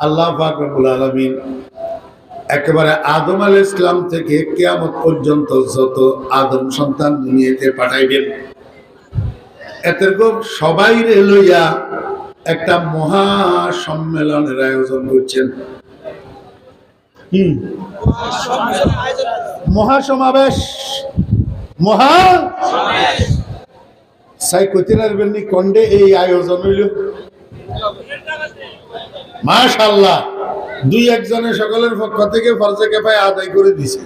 আল্লাহ ফাকরুল আলমিন একেবারে আদম আল ইসলাম থেকে কেয়ামত পর্যন্ত যত আদম সন্তান দুনিয়াতে পাঠাইবেন এতের সবাই লইয়া একটা মহা সম্মেলনের আয়োজন করছেন। মহাসমাবেশ। মহা সাই কইতে পারবেননি কন্ডে এই আয়োজন হইল। মাশাল্লাহ দুই একজনের সকলের পক্ষ থেকে ফরজে কেফায় আদায় করে দিছে।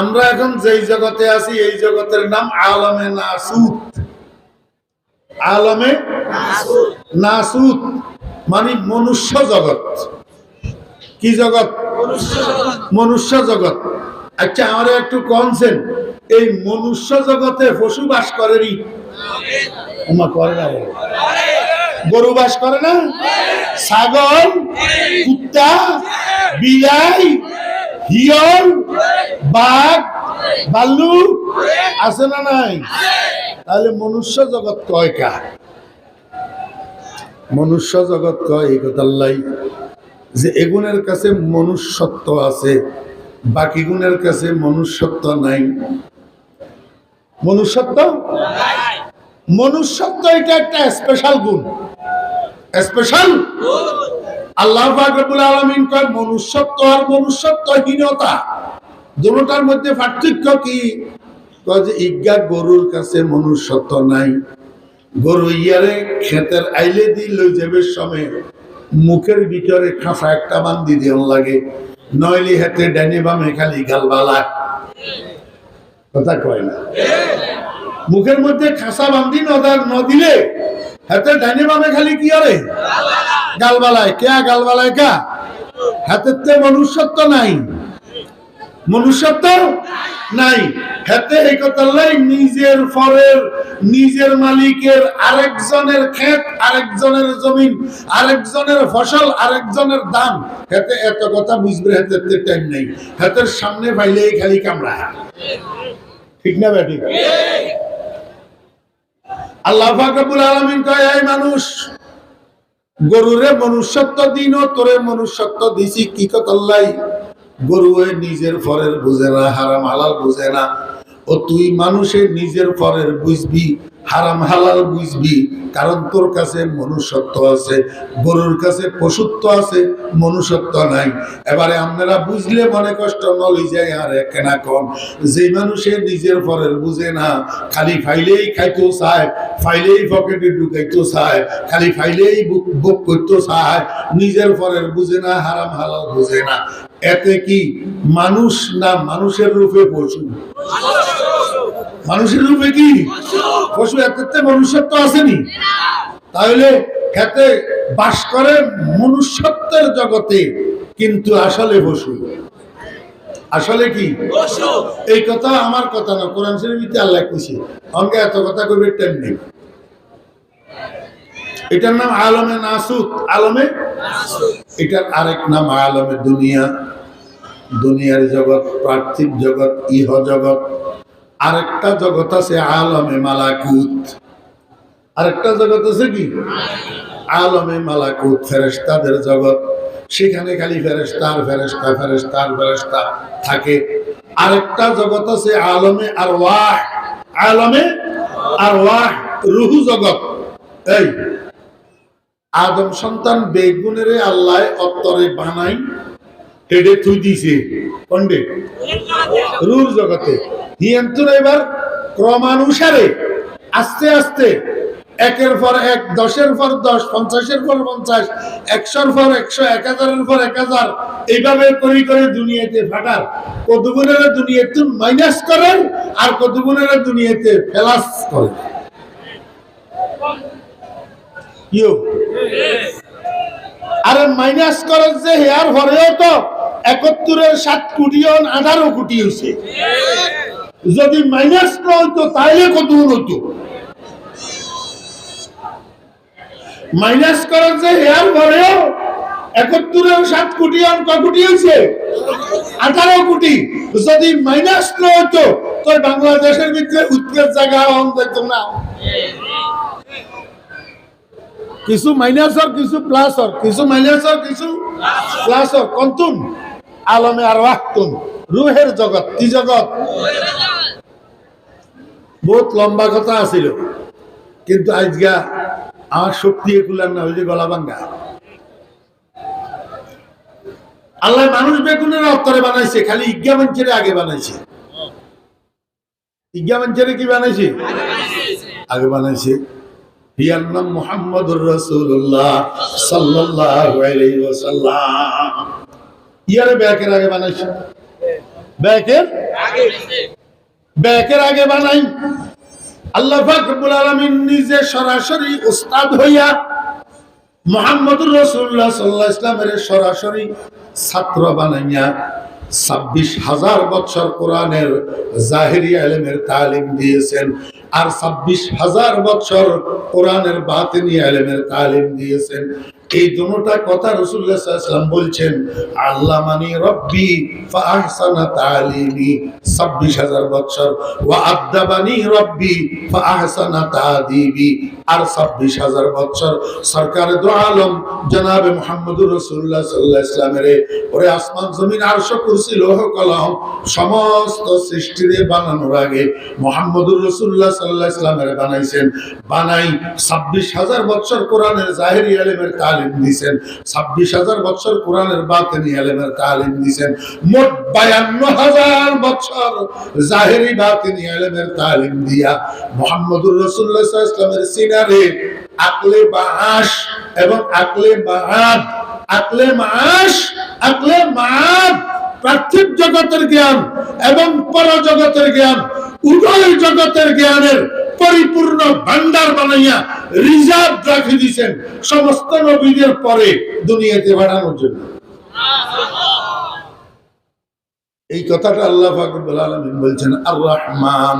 আমরা এখন যেই জগতে আছি এই জগতের নাম আলমে নাসুত। আলমে নাসুত। মানে মনুষ্য জগৎ। কি জগৎ? মনুষ্য জগৎ। আচ্ছা আমরা একটু কনছেন এই মনুষ্য জগতে পশু বাস করেনি? করে না বলো। গরু বাস করে না? ছাগল, কুত্তা, বিলাই হিয়ল বাঘ, বাল্লু আছে না নাই? তাহলে মনুষ্য জগৎ কয়কা মনুষ্য জগৎ কয় এই কথা আল্লাহ। যে এগুনের কাছে মনুষ্যত্ব আছে, বাকি গুণের কাছে মনুষ্যত্ব নাই। মনুষ্যত্ব? মনুষ্যত্ব এটা একটা স্পেশাল গুণ। স্পেশাল আল্লাহ রবুল আলমিন কয়, মনুষ্যত্ব আর মনুষ্যত্বহীনতা দুটার মধ্যে পার্থক্য কি? যে ইজ্ঞা গরুর কাছে মনুষ্যত্ব নাই। গরু ইয়ারে ক্ষেতের আইলে দি লই যাবে সময় মুখের ভিতরে খাঁচা একটা বান্দি দিয়ন লাগে। নইলে হাতে ডাইনে বামে খালি গালবালা। কথা কয় না? মুখের মধ্যে খাসা বান্ধি নদার ন দিলে হাতে ডাইনে বামে খালি কি আরে? গালবালায়। কে গালবালায় কা? হাতের তে মনুষ্যত্ব নাই। মনুষ্যত্ব নাই। হাতে এই কথা লাই নিজের ফরের, নিজের মালিকের আরেকজনের ক্ষেত, আরেকজনের জমিন, আরেকজনের ফসল, আরেকজনের দাম। হাতে এত কথা বুঝবে হাতের টাইম নেই। হাতের সামনে পাইলেই খালি কামড়া ঠিক না ব্যাটি আল্লাহ ফাকরুল আলমিন কয় মানুষ, গরুরে মনুষ্যত্ব দিন, তোরে মনুষ্যত্ব দিছি কি কতল্লাই। গরু নিজের ফরের বুঝে না, হারাম হালাল বুঝে না। ও তুই মানুষের নিজের ফরের বুঝবি হারাম হালাল বুঝবি, কারণ তোর কাছে মনুষ্যত্ব আছে, গরুর কাছে পশুত্ব আছে, মনুষ্যত্ব নাই। এবারে আপনারা বুঝলে মনে কষ্ট, নলি যায় আর কেনা কম। যে মানুষের নিজের ফরের বুঝে না, খালি ফাইলেই খাইতেও চায়, ফাইলেই পকেটে ঢুকাইতেও চায়, খালি ফাইলেই বুক করতেও চায়, নিজের ফরের বুঝে না, হারাম হালাল বুঝে না। এতে কি মানুষ না মানুষের রূপে পশু? মানুষের রূপে কি? পশু এতে মনুষ্যত্ব আসেনি? তাহলে খেতে বাস করে মনুষ্যত্বের জগতে কিন্তু আসলে পশু। আসলে কি? এই কথা আমার কথা না কোরআন শরীফে আল্লাহ কইছে? অঙ্কে এত কথা কইবে টাইম নেই। এটার নাম আলমে নাসুত আলমে? এটার আরেক নাম আলমে দুনিয়া। দুনিয়ার জগৎ পার্থিব জগৎ ইহ জগৎ। আরেকটা জগৎ আছে আলমে মালাকুত। আরেকটা জগৎ আছে কি? আলমে মালাকুত ফেরেস্তাদের জগৎ। সেখানে খালি ফেরেস্তার ফেরেস্তা ফেরেস্তার ফেরেস্তা থাকে। আরেকটা জগৎ আছে আলমে আর ওয়াহ আলমে আর ওয়াহ রুহু জগৎ। এই, আদম সন্তান বেগুনের আল্লাহ অত্তরে বানাই, হেডে থুই দিছে। কন্ডে? রুর জগতে। হিয়ন্তর এবার ক্রমানুসারে, আস্তে আস্তে, একের পর এক, দশের পর দশ, পঞ্চাশের পর পঞ্চাশ, একশোর পর একশো, এক হাজারের পর এক হাজার, এইভাবে করে করে দুনিয়াতে ফাটার। কতগুণের দুনিয়াতে মাইনাস করেন আর কতগুণের দুনিয়াতে ফেলাস করেন? আরে মাইনাস করে যে হেয়ার ভরেও তো একত্তরের সাত কোটি আঠারো কোটি হয়েছে। যদি মাইনাস না হইতো তাহলে কত হতো মাইনাস করার যে হেয়ার ভরেও একত্তরের সাত কোটি ক কোটি হয়েছে আঠারো কোটি। যদি মাইনাস না হইতো তো বাংলাদেশের ভিতরে উৎকের জায়গা না। কিছু মাইনাসর কিছু প্লাসর কিছু মাইনাসর কিছু প্লাসর কন্তুন? আলমে আর ওয়াক্তুন। রুহের জগৎ, কি জগৎ? বহুত লম্বা কথা আছিল। কিন্তু আজগা আমার শক্তি এগুলার না যে গলা ভাঙ্গা। আল্লাহ মানুষ বেগুনের অত্তরে বানাইছে, খালি ইজ্ঞা মঞ্চের আগে বানাইছে। ইজ্ঞা মঞ্চের কি বানাইছে? আগে বানাইছে। ইয়ার নাম মোহাম্মদুর রসুল্লাহ ওয়াসাল্লাম। ইয়ারে ব্যাকের আগে বানাইছে। ব্যাকের? ব্যাকের আগে বানাই। আল্লাহ পাক রব্বুল নিজে সরাসরি উস্তাদ হইয়া মোহাম্মদুর রসুল্লাহ সাল্লাহ ইসলামের সরাসরি ছাত্র বানাইয়া ছাব্বিশ হাজার বছর কোরআনের জাহেরি আলেমের তালিম দিয়েছেন আর ছাব্বিশ হাজার বছর কোরআনের বাতিনি আলেমের তালিম দিয়েছেন। এই দুটা কথা রসুল্লাহ সাল্লাম বলছেন আল্লাহ মানি রব্বি তালিমি। ছাব্বিশ হাজার বছর, ওয়া আদাবানি রব্বি ফাহসানা তাদিবি। আর ছাব্বিশ হাজার বছর সরকার দো আলম জনাবে মোহাম্মদুর রসুল্লাহ সাল্লাহ ইসলামের ওরে আসমান, জমিন, আরশো, কুরসি, লৌহ কলম সমস্ত সৃষ্টিরে বানানোর আগে মোহাম্মদুর রসুল্লাহ সাল্লাহ ইসলামের বানাইছেন। বানাই ছাব্বিশ হাজার বছর কোরআনের জাহেরি আলেমের তালিম দিছেন। ছাব্বিশ হাজার বছর কোরআনের বাতেনি আলেমের তালিম দিছেন। মোট বায়ান্ন হাজার বছর জাহেরি বাতেনি আলেমের তালিম দিয়া মোহাম্মদুর রসুল্লাহ ইসলামের আলাইহি ইসলামের আকলে বাহাস এবং আকলে বাহাদ আকলে মাস আকলে মাদ পার্থিব জগতের জ্ঞান এবং পরজগতের জ্ঞান উভয় জগতের জ্ঞানের পরিপূর্ণ ভান্ডার বানাইয়া রিজার্ভ রাখি দিয়েছেন সমস্ত নবীদের পরে দুনিয়াতে বাড়ানোর জন্য। এই কথাটা আল্লাহ ফাকরুল বলছেন আর রহমান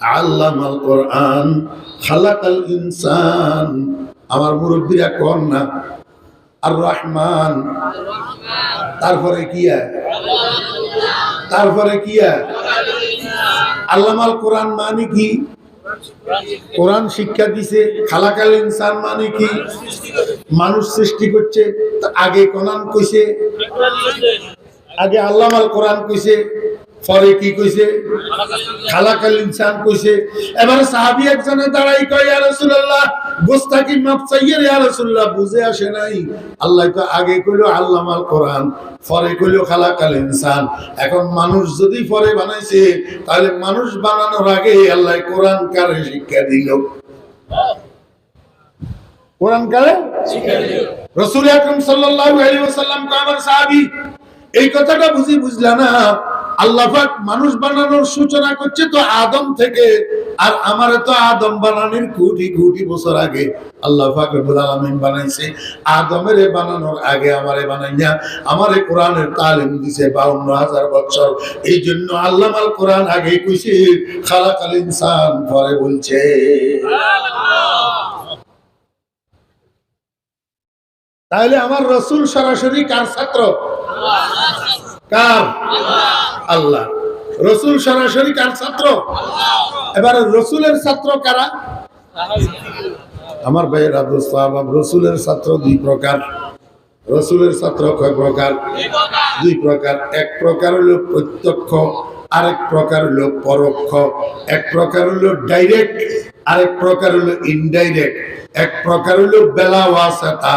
আল্লামাল কোরআন, খালাকাল ইনসান। আমার মুরব্বীরা কর না? আর রহমান। তারপরে কি? তারপরে কি? আল্লামাল কোরআন মানে কি? কোরআন শিক্ষা দিছে, খালাকাল ইনসান মানে কি? মানুষ সৃষ্টি করছে আগে কোরআন কইছে, আগে আল্লামাল কোরআন কইছে পরে কি কইছে? খালাকাল ইনসান কইছে, এবারে সাহাবী একজনে দাঁড়াই কয়, ইয়া রাসূলুল্লাহ গোস্তাকি মাপ চাইয়ে ইয়া রাসূলুল্লাহ, বুঝে আসে নাই। আল্লাহ তো আগে কইলো, আল্লামাল কোরআন পরে কইলো খালাকাল ইনসান এখন মানুষ যদি পরে বানাইছে, তাহলে মানুষ বানানোর আগে আল্লাহ কোরআন কারে শিক্ষা দিল? কোরআন কারে রসুল আকরম সাল্লাল্লাহু আলাইহি ওয়াসাল্লাম কয়, আমার সাহাবী, এই কথাটা বুঝি বুঝলা না? আল্লাহ পাক মানুষ বানানোর সূচনা করছে তো আদম থেকে। আর আমার তো আদম বানানোর কোটি কোটি বছর আগে আল্লাহ পাক রব্বুল বানাইছে। আদমের বানানোর আগে আমারে বানাইয়া আমারে কোরআনের তালিম দিছে 52000 বছর। এই জন্য আল্লাহ আল কোরআন আগে কইছে, খালাকাল ইনসান পরে বলছে। তাহলে আমার রসুল সরাসরি কার ছাত্র? কার? আল্লাহ। রসুল সরাসরি কার ছাত্র? এবারে রসুলের ছাত্র কারা? আমার ভাইয়ের আব্দুল সাহাব রসুলের ছাত্র দুই প্রকার। রসুলের ছাত্র কয় প্রকার? দুই প্রকার। এক প্রকার হলো প্রত্যক্ষ, আরেক প্রকার হলো পরোক্ষ। এক প্রকার হলো ডাইরেক্ট আরেক প্রকার হলো ইনডাইরেক্ট এক প্রকার হলো বেলা ওয়াসাতা।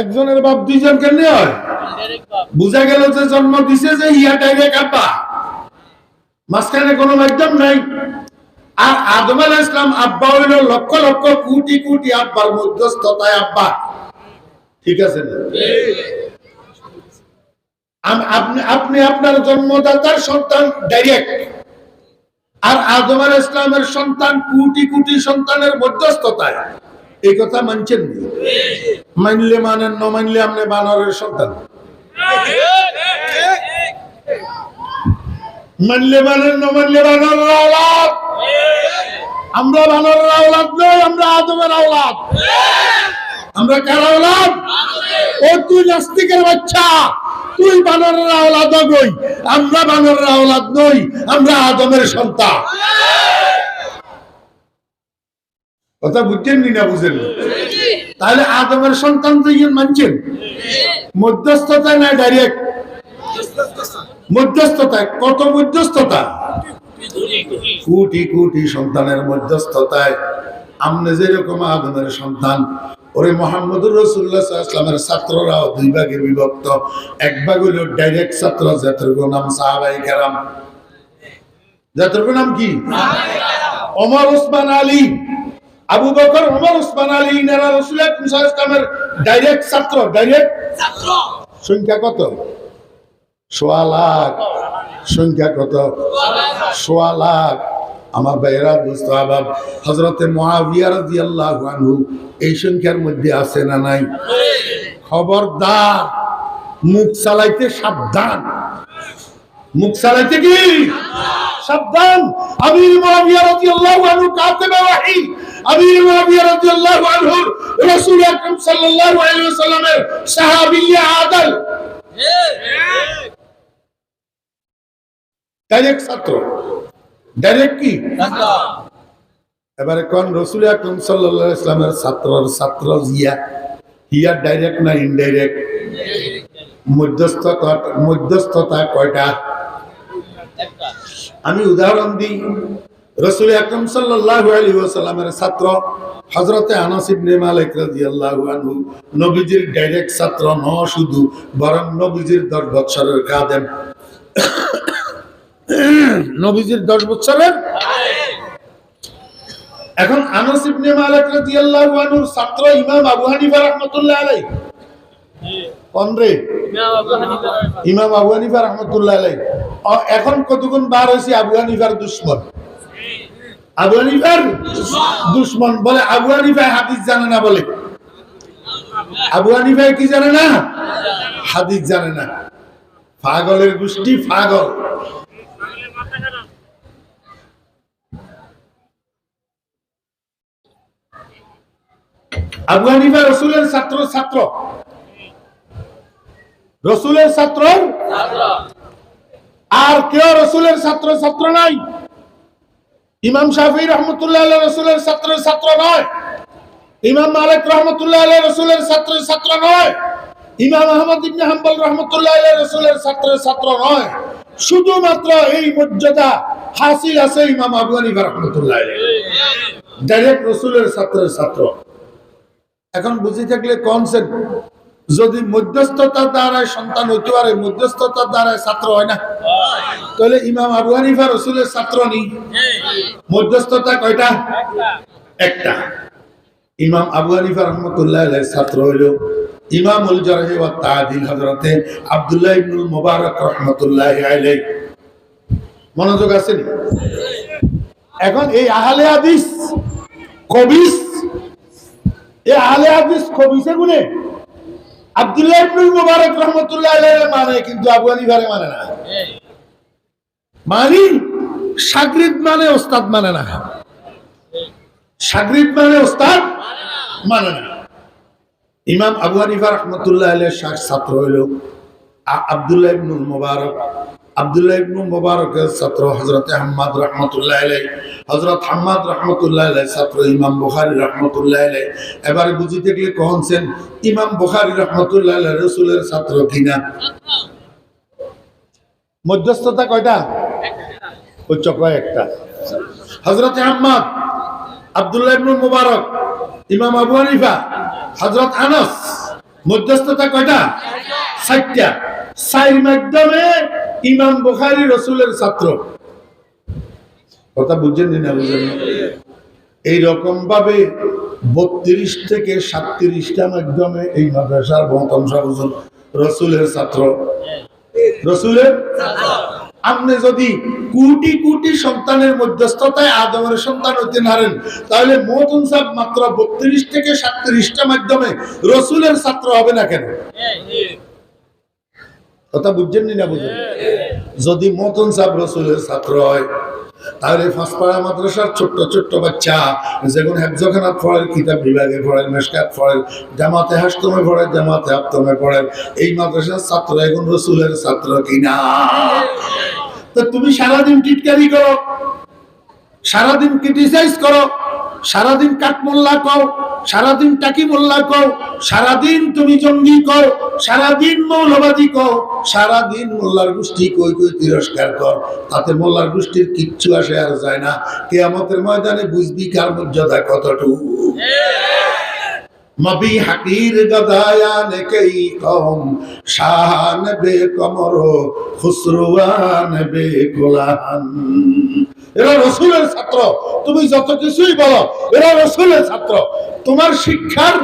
একজনের বাপ দুইজন কেমনে হয়? বুঝা গেল যে জন্ম দিছে যে ইয়া ডাইরেক্ট আব্বা। মাঝখানে কোনো মাধ্যম নাই। আর আদম আলাহ ইসলাম আব্বা হইল লক্ষ লক্ষ কোটি কোটি আব্বার মধ্যস্থতায় আব্বা। ঠিক আছে আপনি আপনি আপনার জন্মদাতার সন্তান ডাইরেক্ট। আর আদম আলাহ ইসলামের সন্তান কোটি কোটি সন্তানের মধ্যস্থতায়। এই কথা মানছেন মানলে মানেন, ন মানলে আপনি বানরের সন্তান। মানলে মানেন, ন মানলে বানরের আওলাদ। আমরা বানরের আওলাদ নই, আমরা আদমের আওলাদ। আমরা কার আওলাদ? ও তুই নাস্তিকের বাচ্চা। তুই বানরের আওলাদ নই, আমরা বানরের আওলাদ নই, আমরা আদমের সন্তান। কথা বুঝছেন নি না? বুঝেন তাহলে আদমের সন্তান তো ইয়ে মানছেন। মধ্যস্থতায় না ডাইরেক্ট মধ্যস্থতায় কত মধ্যস্থতা? কোটি কোটি সন্তানের মধ্যস্থতায়। আমনে যেরকম আদমের সন্তান ওরে মোহাম্মদুর রসুল্লাহ ইসলামের ছাত্ররাও দুই ভাগে বিভক্ত। এক ভাগ হইল ডাইরেক্ট ছাত্র যাদের নাম সাহাবাই কেরাম। যাদের নাম কি? অমর ওসমান আলী। আবু বকর ওমর ওসমান আলী ইনারা রসুল ইসলামের ডাইরেক্ট ছাত্র ডাইরেক্ট ছাত্র। সংখ্যা কত? সোয়া লাখ। সংখ্যা কত? সোয়া লাখ। আমার ভাইয়েরা বুঝতে আবার হজরতে মহাবিয়া রাদিয়াল্লাহু আনহু এই সংখ্যার মধ্যে আছে না নাই? খবরদার। মুখ চালাইতে সাবধান। মুখ চালাইতে কি? সাবধান। আমির মুআবিয়া রাদিয়াল্লাহু আনহু ওয়াহি ছাত্র। এবারে কোন রসুল আকরম ইসলামের ছাত্রর ছাত্র জিয়া? হিয়া ডাইরেক্ট না ইনডাইরেক্ট মধ্যস্থতা মধ্যস্থতা কয়টা? আমি উদাহরণ দিই। রসুল আকরম সাল্লাল্লাহু আলাইহি ওয়াসাল্লামের ছাত্র হযরতে আনাস ইবনে মালিক রাদিয়াল্লাহু আনহু নবীজির ডাইরেক্ট ছাত্র ন শুধু বরং নবীজির 10 বছরের খাদেম। নবীজির 10 বছরের এখন আনাস ইবনে মালিক রাদিয়াল্লাহু আনহুর ছাত্র ইমাম আবু হানিফা রাহমাতুল্লাহ আলাইহি। কোন রে? ইমাম আবু হানিফা রাহমাতুল্লাহ আলাইহি। এখন কতক্ষণ বার হয়েছে আবু হানিফার দুশ্মন? আবু হানিফার? দুশ্মন বলে, আবু হাদিস জানে না বলে। আবু কি জানে না? হাদিস জানে না। পাগলের গোষ্ঠী পাগল আবু হানিফা রসুলের ছাত্র ছাত্র। রসুলের ছাত্র? আর কেউ রসুলের ছাত্র ছাত্র নাই। ইমাম শাফি রহমতুল্লাহ রসুলের ছাত্র ছাত্র নয়। ইমাম মালিক রহমতুল্লাহ রসুলের ছাত্র ছাত্র নয়। ইমাম আহমদ ইবনে হাম্বল রহমতুল্লাহ রসুলের ছাত্র ছাত্র নয়। শুধুমাত্র এই মর্যাদা হাসিল আছে ইমাম আবু হানিফা রহমতুল্লাহ ডাইরেক্ট রসুলের ছাত্রের ছাত্র। এখন বুঝি থাকলে কনসেপ্ট। যদি মধ্যস্থতার দ্বারা সন্তান হইতে পারে, মধ্যস্থতার দ্বারা ছাত্র হয় না। তাহলে ইমাম আবু হানিফা রসুলের ছাত্র নেই। মধ্যস্থতা কয়টা? একটা। ইমাম আবু হানিফা রহমতুল্লাহ ছাত্র হইল ইমামুল জারহি ওয়া তাদিল হযরতে আব্দুল্লাহ ইবনুল মুবারক রাহমাতুল্লাহ আলাইহি। মনোযোগ আছে এখন এই আহলে হাদিস কবিস, এই আহলে হাদিস কবিসে গুনে মানে মানে মানি মানে মানে মানে ইমাম আবু রহমতুল্লাহ ছাত্র হইল আবদুল্লাহ মুবারক। আব্দুল্লাহ ইবনুল মুবারকের ছাত্র আহমদ রহমতুল্লাহ হযরত হাম্মাদ রহমতুল্লাহ ছাত্র ইমাম রহমতুল্লাহ এবারে কহনছেন, ইমাম রহমতুল্লাহ রাসূলের ছাত্র কিনা? মধ্যস্থতা কয়টা? আহমদ আব্দুল্লাহ ইবনুল মুবারক, ইমাম আবু হানিফা, হযরত আনাস, মধ্যস্থতা কয়টা? সাতটা সাইর মাধ্যমে ইমাম বুখারী রসুলের ছাত্র। কথা বুঝছেন না বুঝেন? এই রকম ভাবে বত্রিশ থেকে সাতত্রিশটা মাধ্যমে এই মাদ্রাসার বহতম সাহুজন রসুলের ছাত্র। রসুলের আপনি যদি কোটি কোটি সন্তানের মধ্যস্থতায় আদমের সন্তান হতে নারেন তাহলে মতন সাহেব মাত্র বত্রিশ থেকে সাতত্রিশটা মাধ্যমে রসুলের ছাত্র হবে না কেন? কথা বুঝছেন নি না বুঝেন? যদি মতন সাহেব রসুলের ছাত্র হয়, তাহলে ফাঁসপাড়া মাদ্রাসার ছোট্ট ছোট্ট বাচ্চা যেগুলো হেফজখানাত পড়েন কিতাব বিভাগে পড়েন মেশকাত পড়েন জামাতে হাস্তমে পড়েন জামাতে হাপ্তমে পড়েন এই মাদ্রাসার ছাত্র এখন রসুলের ছাত্র কিনা? তা তুমি সারাদিন টিটকারি করো, সারাদিন ক্রিটিসাইজ করো সারাদিন কাঠমোল্লা কও, সারাদিন টাকি মোল্লা কও, সারাদিন তুমি জঙ্গি কও, সারাদিন মৌলবাদী কও, সারাদিন মোল্লার গোষ্ঠী কই কই তিরস্কার কর, তাতে মোল্লার গোষ্ঠীর কিচ্ছু আসে আর যায় না। কে কেয়ামতের ময়দানে বুঝবি কার মর্যাদা কতটুকু। মবি হাকির গদায়ান কেই কম, শাহান বে কমর খুসরুয়ান বে কোলাহান এরা রসুলের ছাত্র। তুমি যত কিছুই বলো, এরা রসুলের ছাত্র। তোমার শিক্ষার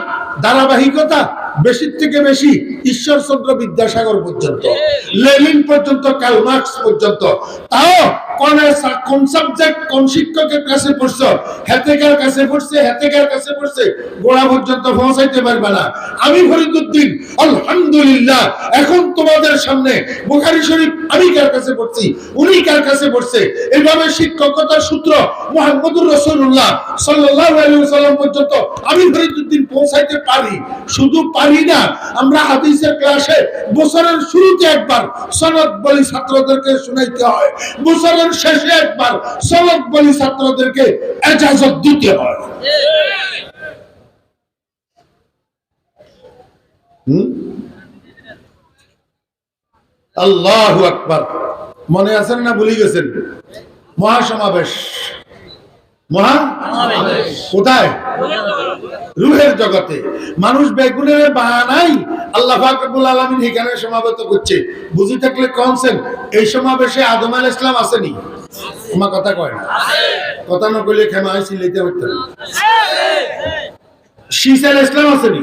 ধারাবাহিকতা বেশির থেকে বেশি ঈশ্বরচন্দ্র বিদ্যাসাগর পর্যন্ত লেলিন পর্যন্ত কালমার্কস পর্যন্ত। তাও কোন সাবজেক্ট কোন শিক্ষকের কাছে পড়ছো? হেতেকার কাছে পড়ছে, হেতেকার কাছে পড়ছে, গোড়া পর্যন্ত পৌঁছাইতে পারবে না। আমি ফরিদুদ্দিন আলহামদুলিল্লাহ, এখন তোমাদের সামনে বুখারি শরীফ আমি কার কাছে পড়ছি? উনি কার কাছে পড়ছে? শিক্ষকতার সূত্র মোহাম্মদুর রসুল্লাহ সাল্লাহ সাল্লাম পর্যন্ত আমি ফরিদুদ্দিন পৌঁছাইতে পারি। শুধু পারি না, আমরা হাদিসের ক্লাসে বছরের শুরুতে একবার সনদ বলি ছাত্রদেরকে শুনাইতে হয়। বছরের শেষে একবার সবক বলি ছাত্রদেরকে এজাজত দিতে হয়। আল্লাহ আল্লাহু আকবার। মনে আছেন না ভুলে গেছেন? মহাসমাবেশ। মহা কোথায়? রুহের জগতে। মানুষ বেগুনের বাহানাই আল্লাহ ফাকরুল আলমিন এখানে সমাবেত করছে। বুঝি থাকলে কনসেন এই সমাবেশে আদম আল ইসলাম আসেনি। তোমার কথা কয় না। কথা না কইলে ক্ষমা হয়েছিল এটা হইতে আল ইসলাম আসেনি?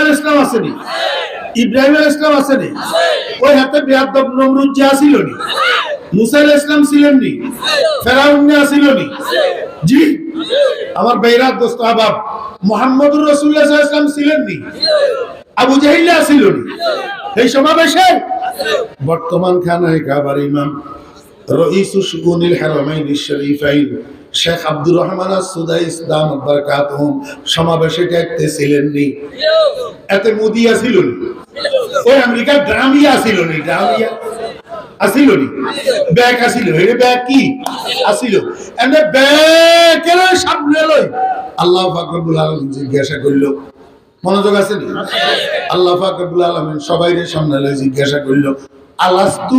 আল ইসলাম আসেনি? ইব্রাহিম ইসলাম আসেনি? ওই হাতে বেয়াদব নমরুদ যে আসিল নি মুসা আল ইসলাম ছিলেন নি ফেরাউন আসিল নি জি? আমার বেহরাত দোস্ত, আবাব, মোহাম্মদুর রসুল্লাহ ইসলাম ছিলেন নি আবু জাহিল্লা আসিল নি এই সমাবেশে? বর্তমান খানায় কাবার ইমাম রইসু শুগুনিল হারামাইন শরীফাইন শেখ আব্দুর রহমান সুদাইস দাম বারাকাতুহুম সমাবেশে দেখতে ছিলেন নি এতে মোদি আসিল ওই আমেরিকার ড্রামিয়া আসিল নি? ড্রামিয়া আল্লাহ আলমিন জিজ্ঞাসা মনোযোগ আছে আল্লাহ সামনে জিজ্ঞাসা আলাস্তু?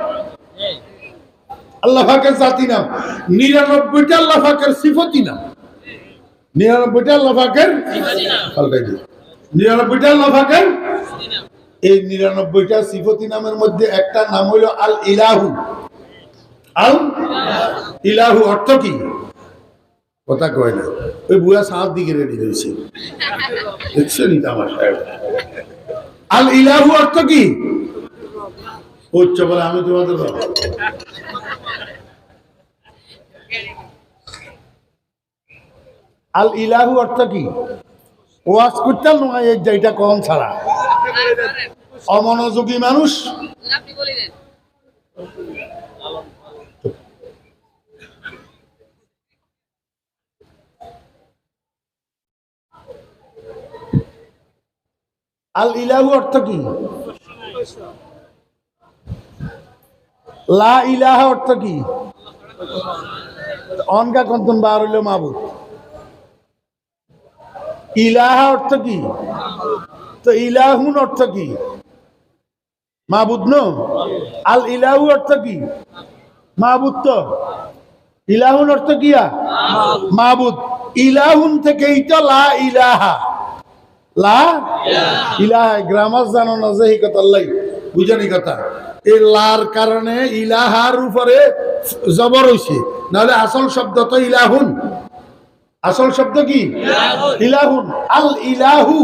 আল্লাহ পাকের জাতি নাম। নিরানব্বইটা আল্লাহ পাকের সিফতি নাম। নিরানব্বইটা আল্লাহ পাকের পাল্টাই। নিরানব্বইটা আল্লাহ এই নিরানব্বইটা সিফতি নামের মধ্যে একটা নাম হইল আল ইলাহু আল ইলাহু অর্থ কি? কথা কয় না। ওই বুয়া সাত দিকে রেডি হয়েছে দেখছেন আমার সাহেব? আল ইলাহু অর্থ কি? উচ্চ বলে আমি তোমাদের বাবা আল ইলাহু অর্থ কি? ওয়াজ করতাম না এই যেটা কম ছাড়া। অমনোযোগী মানুষ। আল ইলাহু অর্থ কি? লা ইলাহা অর্থ কি? অনকা কন্তন বার হইল মাবুদ। ইলাহা অর্থ কি? তো ইলাহুন অর্থ কি? মাহবুদ ন? আল ইলাহু অর্থ কি? মাহবুদ তো? ইলাহুন অর্থ কিয়া মাহবুদ ইলাহুন থেকে এইটা লা ইলাহা। লা ইলাহা। গ্রামার জানো না যে কথা বুঝানি কথা। এই লার কারণে ইলাহার উপরে জবর হইছে। নাহলে আসল শব্দ তো ইলাহুন। আসল শব্দ কি? ইলাহুন। আল ইলাহু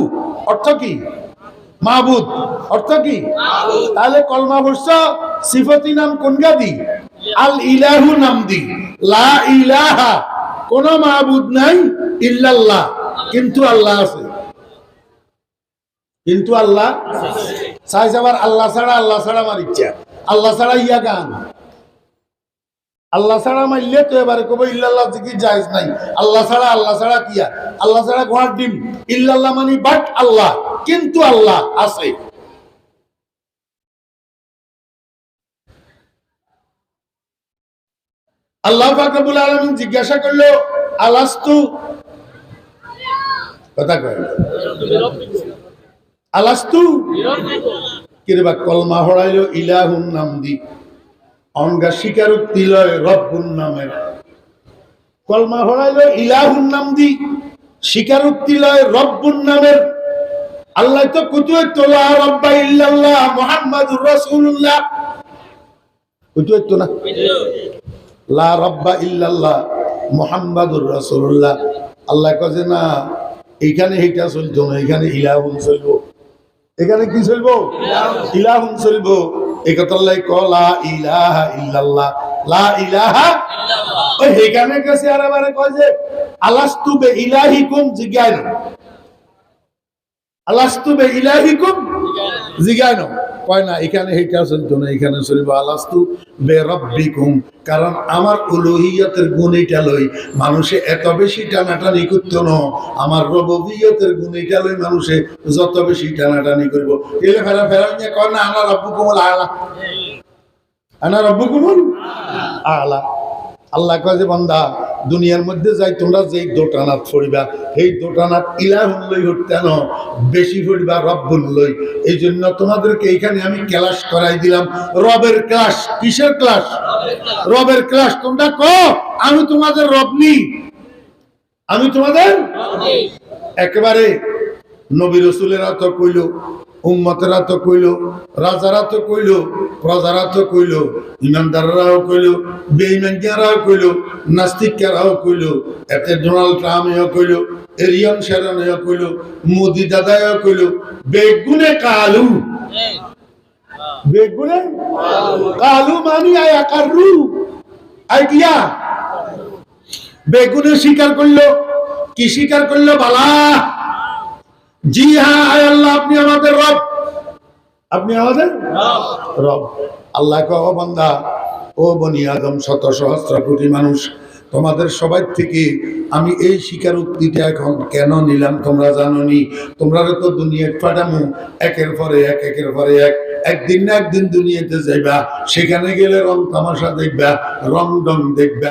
অর্থ কি? মাহবুদ অর্থ কি? তাহলে কলমা সিফতি নাম কোন গাদি আল ইলাহু নাম দি। লা ইলাহা। কোন মাহবুদ নাই ইল্লাল্লাহ। কিন্তু আল্লাহ আছে। কিন্তু আল্লাহ চাই যাবার আল্লাহ ছাড়া আল্লাহ ছাড়া আমার ইচ্ছা। আল্লাহ ছাড়া ইয়া গান। আল্লাহ ছাড়া মারলে তো এবারে কব ইল্লাল্লাহ জিকির জায়েজ নাই। আল্লাহ ছাড়া আল্লাহ ছাড়া কিয়া? আল্লাহ ছাড়া ঘোড়ার ডিম। ইল্লাল্লাহ মানে বাট আল্লাহ, কিন্তু আল্লাহ আছে। আল্লাহ আলমিন জিজ্ঞাসা করল, আলাস্তু? কথা কয়। আলাস্তু? কিরবা কলমা হড়াইলো ইলাহুন নাম দি অঙ্গা স্বীকারোক্তি লয় রব্বুন নামের। কলমা হড়াইলো ইলাহুন নাম দি স্বীকারোক্তি লয় রব্বুন নামের। আল্লাহ তো কুতুয়ে তোলা রব্বা ইল্লাল্লাহ মুহাম্মাদুর রাসূলুল্লাহ। কুতুয়ে তো না? লা রব্বা ইল্লাল্লাহ মুহাম্মাদুর রাসূলুল্লাহ। আল্লাহ কজে না এখানে এইটা চলতো না এখানে ইলাহুন চলবো। এখানে কি চলবো? ইলাহুন চলবো। এই কথা লাই ক লা ইলাহা ইল্লাল্লাহ, লা ইলাহা ওই এখানে গেছে আর আবার কয় যে, আলাস্তু বে ইলাহিকুম জিজ্ঞায় না আলাস্তু বে ইলাহিকুম জিজ্ঞায় না কয় না, এখানে না, এখানে আলাস্তু কারণ আমার গুণ এটা লই, মানুষে এত বেশি টানাটানি করতো না। আমার রববিয়তের গুণ এটা লই মানুষে যত বেশি টানাটানি করব। এলে ফেরা ফেরা নিয়ে কয় না আলা। আনা রব্বু কুমল আলা। আল্লাহ কয় যে দুনিয়ার মধ্যে যাই তোমরা যেই দোটানাত ফড়িবা সেই দোটানাত ইলাহুল লই হতে ন বেশি ফড়িবা রব্বুল লই। এই জন্য তোমাদেরকে এইখানে আমি ক্লাস করাই দিলাম। রবের ক্লাস কিসের ক্লাস? রবের ক্লাস তোমরা ক আমি তোমাদের রব নি। আমি তোমাদের? একেবারে নবী রসুলেরা তো কইল উম্মতেরা তো কইল, রাজারা তো কইল, প্রজারা তো কইল, ইমানদাররাও কইল বেইমানকারাও কইল নাস্তিকারাও কইল, এতে ডোনাল্ড ট্রাম্পেও কইল, এরিয়ন শেরনেও কইল, মোদি দাদাও কইল, বেগুনে কালু। বেগুনে কালু মানি আয়া কারু। আইডিয়া? বেগুনে স্বীকার করল, কি স্বীকার করল বালা? জি হ্যাঁ আল্লাহ, আপনি আমাদের রব। আপনি আমাদের? রব। আল্লাহ কহ বান্দা, ও বনি আদম, শত সহস্র কোটি মানুষ, তোমাদের সবাই থেকে আমি এই স্বীকার উক্তিটা এখন কেন নিলাম তোমরা জানো নি তোমরা তো দুনিয়া পাঠামু একের পরে এক, একের পরে এক। একদিন না একদিন দুনিয়াতে যাইবা, সেখানে গেলে রং তামাশা দেখবা, রং ডং দেখবা।